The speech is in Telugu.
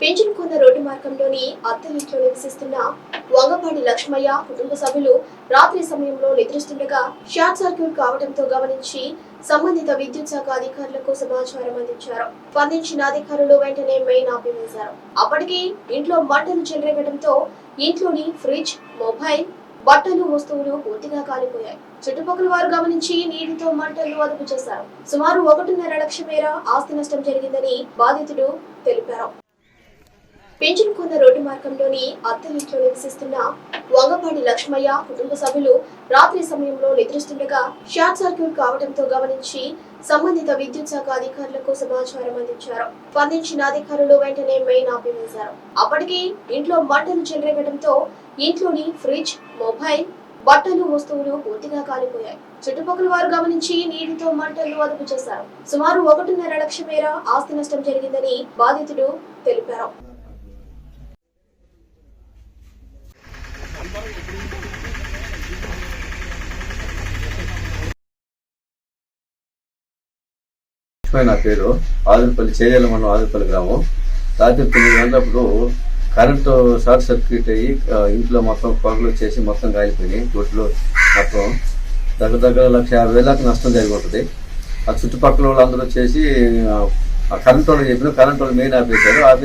పెంచునుకున్న రోడ్డు మార్గంలోని అత్తలింట్లో నివసిస్తున్న వంగపాటి లక్ష్మయ్య కుటుంబ సభ్యులు రాత్రి సమయంలో నిద్రిస్తుండగా షార్ట్ సర్క్యూట్ కావడంతో గమనించి సంబంధిత విద్యుత్ శాఖ అధికారులకు సమాచారం అందించారు. స్పందించిన అధికారులు వెంటనే మెయిన్ ఆపివేశారు. అప్పటికి ఇంట్లో మంటలు చెలరేగడంతో ఇంట్లోని ఫ్రిడ్జ్ మొబైల్ బట్టలు వస్తువులు పూర్తిగా కాలిపోయాయి. చుట్టుపక్కల వారు గమనించి నీటితో మంటలు అదుపు చేశారు. సుమారు ఒకటిన్నర లక్ష మేర ఆస్తి నష్టం జరిగిందని బాధితుడు తెలిపారు. పెంచునుకున్న రోడ్డు మార్గంలోని అత్తలింట్లో నివసిస్తున్న వంగపాటి లక్ష్మయ్య కుటుంబ సభ్యులు రాత్రి సమయంలో నిద్రిస్తుండగా షార్ట్ సర్క్యూట్ కావడంతో గమనించి సంబంధిత విద్యుత్ శాఖ అధికారులకు సమాచారం అందించారు. స్పందించిన అధికారులు వెంటనే మెయిన్ ఆపివేశారు. అప్పటికే ఇంట్లో మంటలు చెలరేగడంతో ఇంట్లోని ఫ్రిడ్జ్ మొబైల్ బట్టలు వస్తువులు పూర్తిగా కాలిపోయాయి. చుట్టుపక్కల వారు గమనించి నీటితో మంటలు అదుపు చేశారు. సుమారు ఒకటిన్నర లక్ష మేర ఆస్తి నష్టం జరిగిందని బాధితుడు తెలిపారు. నా పేరు ఆదుపల్లి చేయాలి మనం ఆదుపల్లి గ్రామం. రాత్రి తొమ్మిది గంటలప్పుడు కరెంటు షార్ట్ సర్క్యూట్ అయ్యి ఇంట్లో మొత్తం పొగలు వచ్చేసి మొత్తం కాలిపోయినాయి దొడ్లు మొత్తం దగ్గర దగ్గర లక్ష యాభై వేలకు నష్టం జరిగి ఆ చుట్టుపక్కల వాళ్ళు అందరూ వచ్చేసి ఆ, కరెంటు కరెంట్ చెప్పిన కరెంట్ వాళ్ళు మెయిన్ ఆపేశారు.